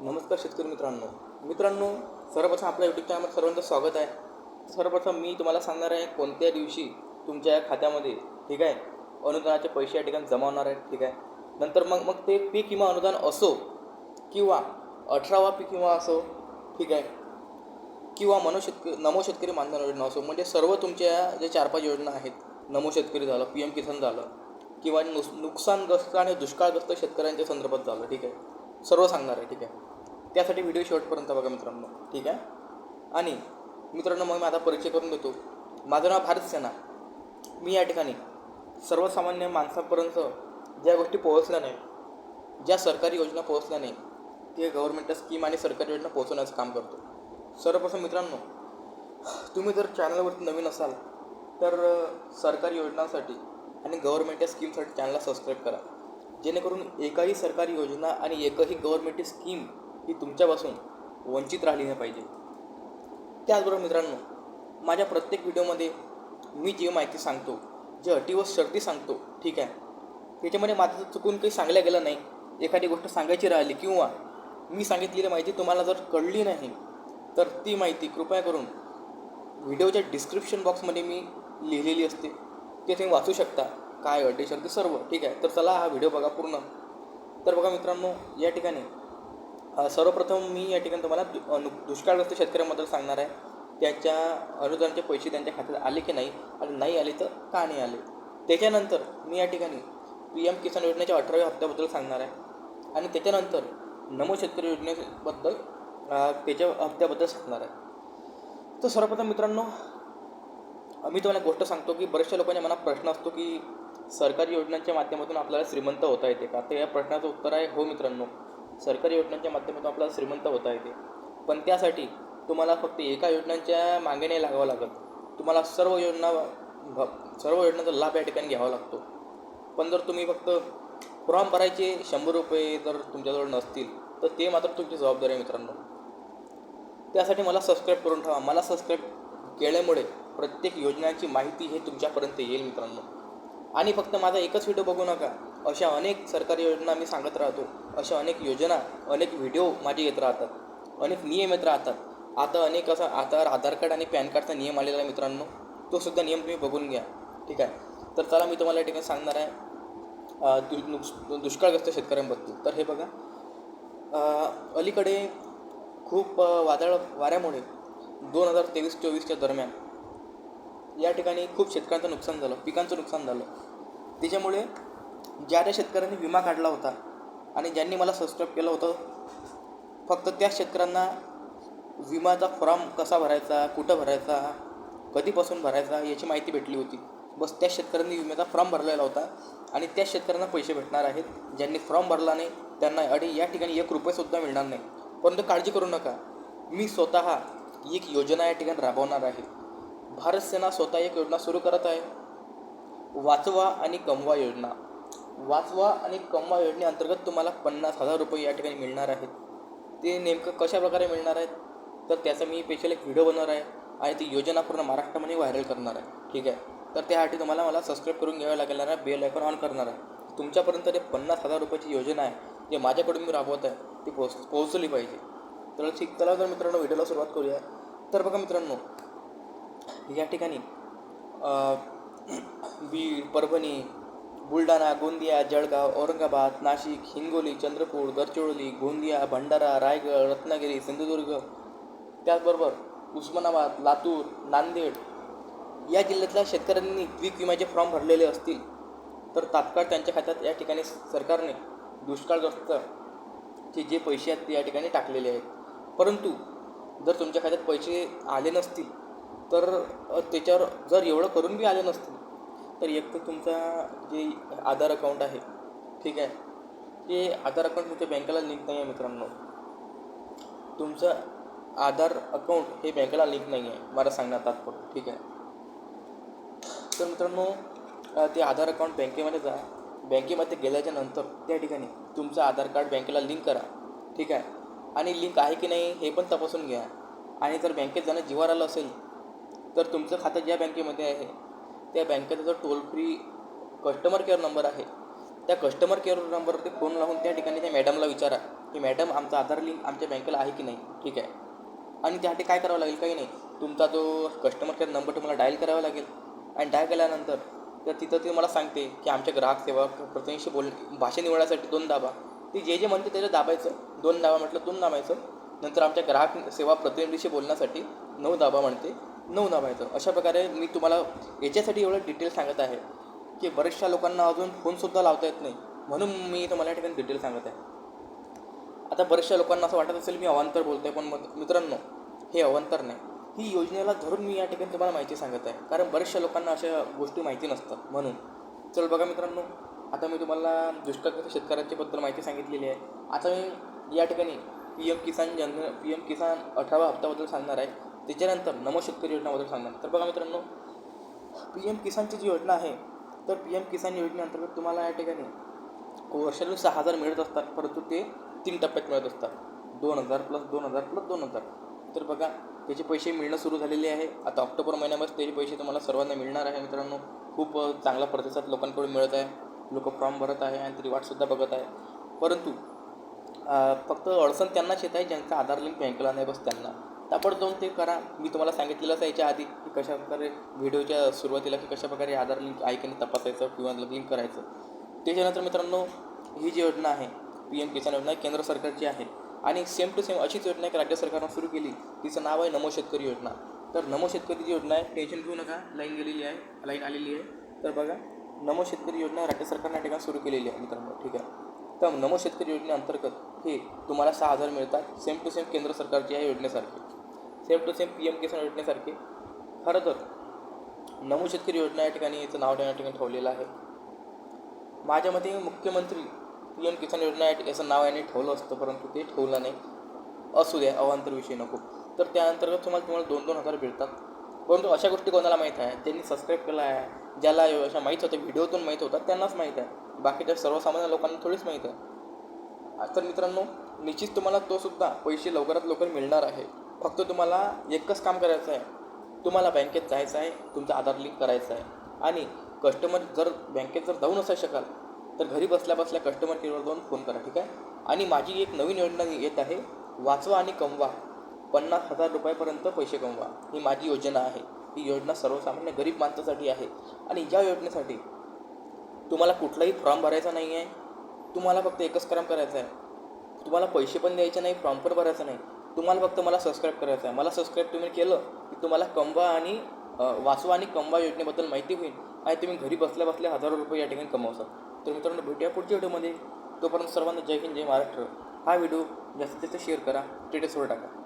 नमस्कार शेतकरी मित्रांनो. मित्रांनो सर्वप्रथम आपल्या यूट्यूब चॅनलमध्ये सर्वांचं स्वागत आहे. सर्वप्रथम मी तुम्हाला सांगणार आहे कोणत्या दिवशी तुमच्या या खात्यामध्ये ठीक आहे अनुदानाचे पैसे या ठिकाणी जमा होणार आहेत ठीक आहे. नंतर मग मग ते पीक किंवा अनुदान असो किंवा अठरावा पीक किंवा असो ठीक आहे किंवा मनो शेतकरी नमो शेतकरी मानधन योजना असो म्हणजे सर्व तुमच्या जे चार पाच योजना आहेत नमो शेतकरी झालं पी एम किसान झालं किंवा नुस नुकसानग्रस्त आणि दुष्काळग्रस्त शेतकऱ्यांच्या संदर्भात झालं ठीक आहे. सर्व सांगणार आहे ठीक आहे. त्यासाठी व्हिडिओ शेवटपर्यंत बघा मित्रांनो ठीक आहे. आणि मित्रांनो मग मी आता परिचय करून देतो. माझं नाव भारत सेना. मी या ठिकाणी सर्वसामान्य माणसापर्यंत ज्या गोष्टी पोहोचल्या नाही ज्या सरकारी योजना पोहोचल्या नाही ते गव्हर्नमेंटच्या स्कीम आणि सरकारी योजना पोहोचवण्याचं काम करतो. सर्वप्रथम मित्रांनो तुम्ही जर चॅनलवरती नवीन असाल तर सरकारी योजनांसाठी आणि गव्हर्मेंटच्या स्कीमसाठी चॅनलला सबस्क्राईब करा. जेणेकरून एकाही सरकारी योजना आणि एकही गव्हर्नमेंटची स्कीम ही तुमच्यापासून वंचित राहिली नाही पाहिजे. त्याचबरोबर मित्रांनो माझ्या प्रत्येक व्हिडिओमध्ये मी जी माहिती सांगतो जे अटी व शर्ती सांगतो ठीक आहे? त्याच्यामध्ये माझं चुकून काही सांगल्या गेलं नाही. एखादी गोष्ट सांगायची राहिली किंवा मी सांगितलेली माहिती तुम्हाला जर कळली नाही तर ती माहिती कृपया करून व्हिडिओच्या डिस्क्रिप्शन बॉक्समध्ये मी लिहिलेली असते. ते तुम्ही वाचू शकता. काय अटी ते सर्व. ठीक आहे? तर चला हा व्हिडिओ बघा पूर्ण. तर बघा मित्रांनो या ठिकाणी सर्वप्रथम मी या ठिकाणी तुम्हाला दु- दुष्काळग्रस्त शेतकऱ्यांबद्दल सांगणार आहे. त्याच्या अनुदानाचे पैसे त्यांच्या खात्यात आले की नाही? आणि नाही आले तर का नाही आले? त्याच्यानंतर मी या ठिकाणी पी एम किसान योजनेच्या अठराव्या हप्त्याबद्दल सांगणार आहे. आणि त्याच्यानंतर नमो शेतकरी योजनेबद्दल त्याच्या हप्त्याबद्दल सांगणार आहे. तर सर्वप्रथम मित्रांनो मी तुम्हाला एक गोष्ट सांगतो की बऱ्याचशा लोकांच्या मनात प्रश्न असतो की सरकारी योजनांच्या माध्यमातून आपल्याला श्रीमंत होता येते का? तर या प्रश्नाचं उत्तर आहे हो मित्रांनो सरकारी योजनांच्या माध्यमातून आपल्याला श्रीमंत होता येते. पण त्यासाठी तुम्हाला फक्त एका योजनांच्या मागे नाही लागावं लागत. तुम्हाला सर्व योजना भ सर्व योजनांचा लाभ या ठिकाणी घ्यावा लागतो. पण जर तुम्ही फक्त फॉर्म भरायचे शंभर रुपये जर तुमच्याजवळ नसतील तर ते मात्र तुमची जबाबदारी आहे मित्रांनो. त्यासाठी मला सबस्क्राईब करून ठेवा. मला सबस्क्राईब केल्यामुळे प्रत्येक योजनांची माहिती हे तुमच्यापर्यंत येईल मित्रांनो. आणि फक्त माझा एकच व्हिडिओ बघू नका. अशा अनेक सरकारी योजना मी सांगत राहतो. अशा अनेक योजना अनेक व्हिडिओ माझे येत राहतात. अनेक नियम येत राहतात. आता अनेक असा आता आधार कार्ड आणि पॅन कार्डचा नियम आलेला आहे मित्रांनो. तो सुद्धा नियम तुम्ही बघून घ्या. ठीक आहे? तर चला मी तुम्हाला या ठिकाणी सांगणार आहे. दु दुष्काळग्रस्त शेतकऱ्यांबद्दल. तर हे बघा. अलीकडे खूप वादळ वाऱ्यामुळे दोन हजार तेवीस चोवीसच्या दरम्यान या ठिकाणी खूप शेतकऱ्यांचं नुकसान झालं पिकांचं नुकसान झालं. त्याच्यामुळे ज्या ज्या शेतकऱ्यांनी विमा काढला होता आणि ज्यांनी मला सबस्क्राईब केलं होतं फक्त त्या शेतकऱ्यांना विमाचा फॉर्म कसा भरायचा कुठं भरायचा कधीपासून भरायचा याची माहिती भेटली होती. बस त्या शेतकऱ्यांनी विम्याचा फॉर्म भरलेला होता आणि त्या शेतकऱ्यांना पैसे भेटणार आहेत. ज्यांनी फॉर्म भरला नाही त्यांना आणि या ठिकाणी एक रुपयेसुद्धा मिळणार नाही. परंतु काळजी करू नका. मी स्वतः एक योजना या ठिकाणी राबवणार आहे. भारत सेना स्वतः एक योजना सुरू करत आहे. वाचवा आणि कमवा योजना. वाचवा आणि कमवा योजनेअंतर्गत तुम्हाला पन्नास हजार रुपये या ठिकाणी मिळणार आहेत. ते नेमकं कशा प्रकारे मिळणार आहेत? तर त्याचा मी स्पेशल एक व्हिडिओ बनवणार आहे आणि ती योजना पूर्ण महाराष्ट्रामध्ये व्हायरल करणार आहे. ठीक आहे? तर त्यासाठी तुम्हाला मला सबस्क्राईब करून घ्यावं लागेल आहे बेल आयकॉन ऑन करणार आहे. तुमच्यापर्यंत जे पन्नास हजार रुपयाची योजना आहे जे माझ्याकडून मी राबवत आहे ती पोच पोहोचली पाहिजे. तर ठीक चला तर मित्रांनो व्हिडिओला सुरुवात करूया. तर बघा मित्रांनो या ठिकाणी बीड परभणी बुलढाणा गोंदिया जळगाव औरंगाबाद नाशिक हिंगोली चंद्रपूर गडचिरोली गोंदिया भंडारा रायगड रत्नागिरी सिंधुदुर्ग त्याचबरोबर उस्मानाबाद लातूर नांदेड या जिल्ह्यातल्या शेतकऱ्यांनी पीक विम्याचे फॉर्म भरलेले असतील तर तात्काळ त्यांच्या खात्यात या ठिकाणी सरकारने दुष्काळग्रस्तचे जे पैसे आहेत ते या ठिकाणी टाकलेले आहेत. परंतु जर तुमच्या खात्यात पैसे आले नसतील तर त्याच्यावर जर एवढं करून बी आलं नसतील तर एक तर तुमचा जे आधार अकाउंट आहे ठीक आहे ते आधार अकाउंट तुमच्या बँकेला लिंक नाही आहे मित्रांनो. तुमचं आधार अकाउंट हे बँकेला लिंक नाही आहे मला सांगण्यात तात्पर्य ठीक आहे. तर मित्रांनो ते आधार अकाउंट बँकेमध्ये जा. बँकेमध्ये गेल्याच्यानंतर त्या ठिकाणी तुमचं आधार कार्ड बँकेला लिंक करा ठीक आहे. आणि लिंक आहे की नाही हे पण तपासून घ्या. आणि जर बँकेत जाणं जीवावर आलं असेल तर तुमचं खातं ज्या बँकेमध्ये आहे त्या बँकेचा जो toll free customer care number आहे त्या कस्टमर केअर नंबरवरती फोन लावून त्या ठिकाणी त्या मॅडमला विचारा की मॅडम आमचा आधार लिंक आमच्या बँकेला आहे की नाही? ठीक आहे. आणि त्यासाठी काय करावं लागेल? काही नाही. तुमचा जो कस्टमर केअर नंबर तुम्हाला डायल करावा लागेल. आणि डायल केल्यानंतर तर तिथं ती मला सांगते की आमच्या ग्राहक सेवा प्रतिनिधीशी बोल भाषा निवडण्यासाठी दोन दाबा. ती जे जे म्हणते त्याचं दाबायचं. दोन दाबा म्हटलं दोन दाबायचं. नंतर आमच्या ग्राहक सेवा प्रतिनिधीशी बोलण्यासाठी नऊ दाबा म्हणते नऊ दाबायचं अशा प्रकारे मी तुम्हाला याच्यासाठी एवढं डिटेल सांगत आहे की बऱ्याचशा लोकांना अजून फोनसुद्धा लावता येत नाही. म्हणून मी तुम्हाला या ठिकाणी डिटेल सांगत आहे. आता बऱ्याचशा लोकांना असं वाटत असेल मी अवांतर बोलतोय पण मग मित्रांनो हे अवांतर नाही. ही योजनेला धरून मी या ठिकाणी तुम्हाला माहिती सांगत आहे. कारण बऱ्याचशा लोकांना अशा गोष्टी माहिती नसतात. म्हणून चल बघा मित्रांनो आता मी तुम्हाला दुष्काळग्रस्त शेतकऱ्यांच्याबद्दल माहिती सांगितलेली आहे. आता मी या ठिकाणी पी एम किसान जन पी एम किसान अठरावा हप्त्याबद्दल सांगणार आहे. त्याच्यानंतर नमो शेतकरी योजनाबद्दल सांगणार. तर बघा मित्रांनो पी एम किसानची जी योजना आहे तर पी एम किसान योजनेअंतर्गत तुम्हाला या ठिकाणी वर्षाला सहा हजार मिळत असतात परंतु ते तीन टप्प्यात मिळत असतात. दोन हजार प्लस दोन हजार प्लस दोन हजार. तर बघा त्याचे पैसे मिळणं सुरू झालेले आहे. आता ऑक्टोबर महिन्यामध्ये त्याचे पैसे तुम्हाला सर्वांना मिळणार आहे मित्रांनो. खूप चांगला प्रतिसाद लोकांकडून मिळत आहे. लोक फॉर्म भरत आहे आणि तरी वाटसुद्धा बघत आहे. परंतु फक्त अडचण त्यांनाच येत आहे ज्यांचा आधार लिंक बँकेला नाही बस त्यांना. ताबड जाऊन ते करा. मी तुम्हाला सांगितलेलंच आहे याच्या आधी की कशाप्रकारे व्हिडिओच्या सुरुवातीला की कशाप्रकारे आधार लिंक आहे की नाही तपासायचं किंवा लिंक करायचं. त्याच्यानंतर मित्रांनो ही जी योजना आहे पी एम किसान योजना केंद्र सरकारची आहे. आणि सेम टू सेम अशीच योजना एक राज्य सरकारनं सुरू केली. तिचं नाव आहे नमो शेतकरी योजना. तर नमो शेतकरी जी योजना आहे टेन्शन घेऊ नका. लाईन गेलेली आहे लाईन आलेली आहे. तर बघा नमो शेतकरी योजना राज्य सरकारने ठिकाणी सुरू केलेली आहे मित्रांनो. ठीक आहे. तर नमो शेतकरी योजनेअंतर्गत हे तुम्हाला सहा हजार मिळतात. सेम टू सेम केंद्र सरकारची या योजनेसारखे. Same to same P M Kisan योजनेसारखे. खरं तर नमो शेतकरी योजना या ठिकाणी याचं नाव या ठिकाणी ठेवलेलं आहे. माझ्या मते मुख्यमंत्री पी एम किसान योजना याचं नाव याने ठेवलं असतं परंतु ते ठेवलं नाही. असू द्या अवांतर विषय नको. तर त्या अंतर्गत तुम्हाला तुम्हाला दोन दोन हजार मिळतात. परंतु अशा गोष्टी कोणाला माहीत आहे? त्यांनी सबस्क्राईब केला आहे ज्याला अशा माहीत होतं व्हिडिओतून माहीत होतात त्यांनाच माहीत आहे. बाकीच्या सर्वसामान्य लोकांना थोडीच माहीत आहे. तर मित्रांनो निश्चित तुम्हाला तो सुद्धा पैसे लवकरात लवकर मिळणार आहे. फक्त तुम्हाला एकच काम करायचं आहे. तुम्हाला बँकेत जायचं आहे तुमचा आधार लिंक करायचा आहे. आणि कस्टमर जर बँकेत जर जाऊ नसाल शकाल तर घरी बसल्या बसल्या कस्टमर केअरवर जाऊन फोन करा ठीक आहे? आणि माझी एक नवीन योजना येत आहे वाचवा आणि कमवा. पन्नास हजार रुपयापर्यंत पैसे कमवा. ही माझी योजना आहे. ही योजना सर्वसामान्य गरीब माणसासाठी आहे. आणि या योजनेसाठी तुम्हाला कुठलाही फॉर्म भरायचा नाही आहे. तुम्हाला फक्त एकच काम करायचं आहे तुम्हाला पैसे पण द्यायचे नाही फॉर्म पण भरायचा नाही. तुम्हाला फक्त मला सबस्क्राईब करायचं आहे. मला सबस्क्राईब तुम्ही केलं की तुम्हाला कमवा आणि वाचवा आणि कमवा योजनेबद्दल माहिती होईल. आणि तुम्ही घरी बसल्या बसल्या हजारो रुपये या ठिकाणी कमवसाल तर मित्रांनो भेटूया पुढच्या व्हिडिओमध्ये. तोपर्यंत सर्वांना जय हिंद जय महाराष्ट्र. हा व्हिडिओ जास्तीत जास्त शेअर करा. स्टेटसवर टाका.